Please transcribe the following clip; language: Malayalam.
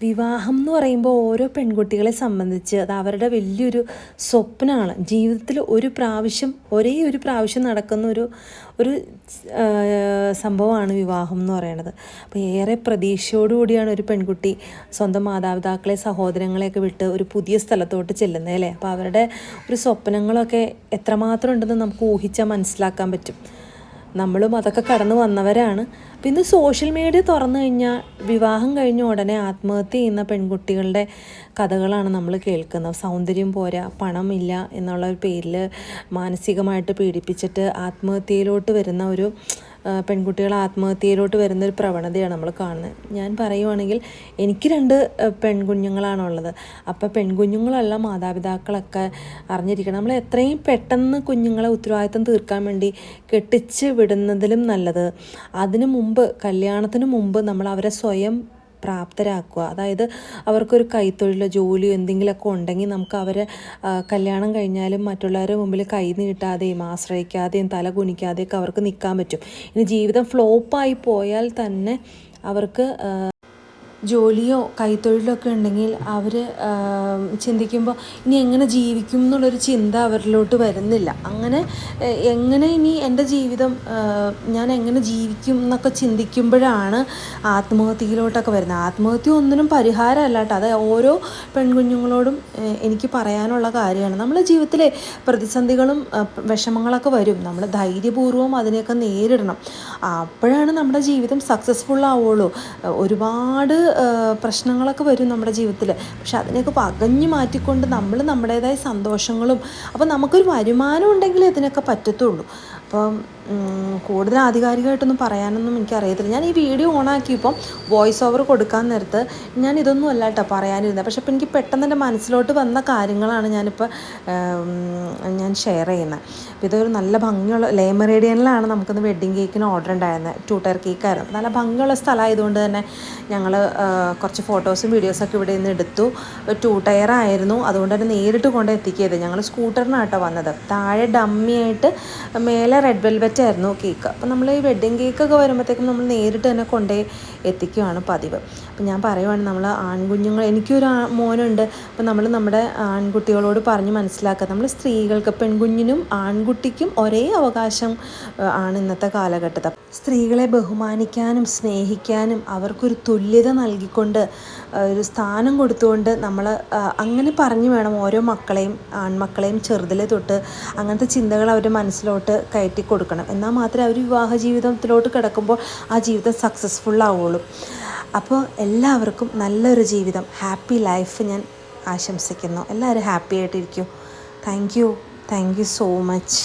വിവാഹം എന്ന് പറയുമ്പോൾ ഓരോ പെൺകുട്ടികളെ സംബന്ധിച്ച് അത് അവരുടെ വലിയൊരു സ്വപ്നമാണ് ജീവിതത്തിൽ ഒരു പ്രാവശ്യം ഒരേ ഒരു പ്രാവശ്യം നടക്കുന്ന ഒരു ഒരു സംഭവമാണ് വിവാഹം എന്ന് പറയുന്നത് അപ്പോൾ ഏറെ പ്രതീക്ഷയോടുകൂടിയാണ് ഒരു പെൺകുട്ടി സ്വന്തം മാതാപിതാക്കളെ സഹോദരങ്ങളെയൊക്കെ വിട്ട് ഒരു പുതിയ സ്ഥലത്തോട്ട് ചെല്ലുന്നത് അല്ലേ? അപ്പോൾ അവരുടെ ഒരു സ്വപ്നങ്ങളൊക്കെ എത്രമാത്രം ഉണ്ടെന്ന് നമുക്ക് ഊഹിച്ചാൽ മനസ്സിലാക്കാൻ പറ്റും. നമ്മളും അതൊക്കെ കടന്നു വന്നവരാണ്. പിന്നെ സോഷ്യൽ മീഡിയ തുറന്നു കഴിഞ്ഞാൽ വിവാഹം കഴിഞ്ഞ ഉടനെ ആത്മഹത്യ ചെയ്യുന്ന പെൺകുട്ടികളുടെ കഥകളാണ് നമ്മൾ കേൾക്കുന്നത്. സൗന്ദര്യം പോരാ പണമില്ല എന്നുള്ള ഒരു പേരിൽ മാനസികമായിട്ട് പീഡിപ്പിച്ചിട്ട് ആത്മഹത്യയിലോട്ട് വരുന്ന ഒരു പെൺകുട്ടികൾ ആത്മഹത്യയിലോട്ട് വരുന്ന ഒരു പ്രവണതയാണ് നമ്മൾ കാണുന്നത്. ഞാൻ പറയുവാണെങ്കിൽ എനിക്ക് രണ്ട് പെൺകുഞ്ഞുങ്ങളാണുള്ളത്. അപ്പോൾ പെൺകുഞ്ഞുങ്ങളല്ല മാതാപിതാക്കളൊക്കെ അറിഞ്ഞിരിക്കണം. നമ്മൾ എത്രയും പെട്ടെന്ന് കുഞ്ഞുങ്ങളെ ഉത്തരവാദിത്തം തീർക്കാൻ വേണ്ടി കെട്ടിച്ച് വിടുന്നതിലും നല്ലത്. അതിനു മുമ്പ് കല്യാണത്തിന് മുമ്പ് നമ്മൾ അവരെ സ്വയം പ്രാപ്തരാക്കുക. അതായത് അവർക്കൊരു കൈത്തൊഴിലോ ജോലിയോ എന്തെങ്കിലുമൊക്കെ ഉണ്ടെങ്കിൽ നമുക്ക് അവരെ കല്യാണം കഴിഞ്ഞാലും മറ്റുള്ളവരുടെ മുമ്പിൽ കൈ നീട്ടാതെയും ആശ്രയിക്കാതെയും തല കുനിക്കാതെയൊക്കെ അവർക്ക് നിൽക്കാൻ പറ്റും. ഇനി ജീവിതം ഫ്ലോപ്പായി പോയാൽ തന്നെ അവർക്ക് ജോലിയോ കൈത്തൊഴിലോ ഒക്കെ ഉണ്ടെങ്കിൽ അവർ ചിന്തിക്കുമ്പോൾ ഇനി എങ്ങനെ ജീവിക്കും എന്നുള്ളൊരു ചിന്ത അവരിലോട്ട് വരുന്നില്ല. അങ്ങനെ എങ്ങനെ ഇനി എന്റെ ജീവിതം ഞാൻ എങ്ങനെ ജീവിക്കും എന്നൊക്കെ ചിന്തിക്കുമ്പോഴാണ് ആത്മഹത്യയിലോട്ടൊക്കെ വരുന്നത്. ആത്മഹത്യ ഒന്നിനും പരിഹാരമല്ല കേട്ടോ അത് ഓരോ പെൺകുഞ്ഞുങ്ങളോടും എനിക്ക് പറയാനുള്ള കാര്യമാണ്. നമ്മൾ ജീവിതത്തിലെ പ്രതിസന്ധികളും വിഷമങ്ങളൊക്കെ വരും. നമ്മൾ ധൈര്യപൂർവം അതിനെയൊക്കെ നേരിടണം. അപ്പോഴാണ് നമ്മുടെ ജീവിതം സക്സസ്ഫുൾ ആവുള്ളൂ. ഒരുപാട് പ്രശ്നങ്ങളൊക്കെ വരും നമ്മുടെ ജീവിതത്തിൽ പക്ഷെ അതിനെയൊക്കെ പകഞ്ഞു മാറ്റിക്കൊണ്ട് നമ്മൾ നമ്മുടേതായ സന്തോഷങ്ങളും അപ്പോൾ നമുക്കൊരു വരുമാനം ഉണ്ടെങ്കിൽ ഇതിനൊക്കെ പറ്റത്തുള്ളൂ. അപ്പം കൂടുതൽ ആധികാരികമായിട്ടൊന്നും പറയാനൊന്നും എനിക്കറിയത്തില്ല. ഞാൻ ഈ വീഡിയോ ഓണാക്കിയപ്പം വോയിസ് ഓവർ കൊടുക്കാൻ നേരത്ത് ഞാൻ ഇതൊന്നും അല്ല കേട്ടോ പറയാനിരുന്നത് പക്ഷേ ഇപ്പം എനിക്ക് പെട്ടെന്ന് എന്റെ മനസ്സിലോട്ട് വന്ന കാര്യങ്ങളാണ് ഞാനിപ്പോൾ ഞാൻ ഷെയർ ചെയ്യുന്നത്. അപ്പോൾ ഇതൊരു നല്ല ഭംഗിയുള്ള ലേമറേഡിയനിലാണ് നമുക്കിന്ന് വെഡ്ഡിങ് കേക്കിന് ഓർഡർ ഉണ്ടായിരുന്നത്. ടൂ ടയർ കേക്കായിരുന്നു നല്ല ഭംഗിയുള്ള സ്ഥലമായതുകൊണ്ട് തന്നെ ഞങ്ങൾ കുറച്ച് ഫോട്ടോസും വീഡിയോസൊക്കെ ഇവിടെ നിന്ന് എടുത്തു. ടൂ ടയർ ആയിരുന്നു. അതുകൊണ്ട് തന്നെ നേരിട്ട് കൊണ്ട് എത്തിക്കിയത് ഞങ്ങൾ സ്കൂട്ടറിനാട്ടോ വന്നത്. താഴെ ഡമ്മിയായിട്ട് മേലെ റെഡ് വെൽവെറ്റ് ആയിരുന്നു കേക്ക് അപ്പം നമ്മൾ ഈ വെഡ്ഡിങ് കേക്കൊക്കെ വരുമ്പോഴത്തേക്കും നമ്മൾ നേരിട്ട് തന്നെ കൊണ്ടേ എത്തിക്കുകയാണ് പതിവ്. അപ്പം ഞാൻ പറയുവാണ് നമ്മൾ ആൺകുഞ്ഞുങ്ങൾ എനിക്കൊരു മോനുണ്ട്. അപ്പം നമ്മൾ നമ്മുടെ ആൺകുട്ടികളോട് പറഞ്ഞ് മനസ്സിലാക്കുക. നമ്മൾ സ്ത്രീകൾക്ക് പെൺകുഞ്ഞിനും ആൺകുട്ടിക്കും ഒരേ അവകാശം ആണ് ഇന്നത്തെ കാലഘട്ടത്തിൽ സ്ത്രീകളെ ബഹുമാനിക്കാനും സ്നേഹിക്കാനും അവർക്കൊരു തുല്യത നൽകിക്കൊണ്ട് ഒരു സ്ഥാനം കൊടുത്തുകൊണ്ട് നമ്മൾ അങ്ങനെ പറഞ്ഞു വേണം ഓരോ മക്കളെയും ആൺമക്കളെയും ചെറുതിലെ തൊട്ട് അങ്ങനത്തെ ചിന്തകൾ അവരുടെ മനസ്സിലോട്ട് കയറ്റി കൊടുക്കണം. എന്നാൽ മാത്രമേ അവർ വിവാഹ ജീവിതത്തിലോട്ട് കിടക്കുമ്പോൾ ആ ജീവിതം സക്സസ്ഫുൾ ആവുള്ളൂ അപ്പോൾ എല്ലാവർക്കും നല്ലൊരു ജീവിതം ഹാപ്പി ലൈഫ് ഞാൻ ആശംസിക്കുന്നു. എല്ലാവരും happy ആയിട്ടിരിക്കൂ. Thank you thank you so much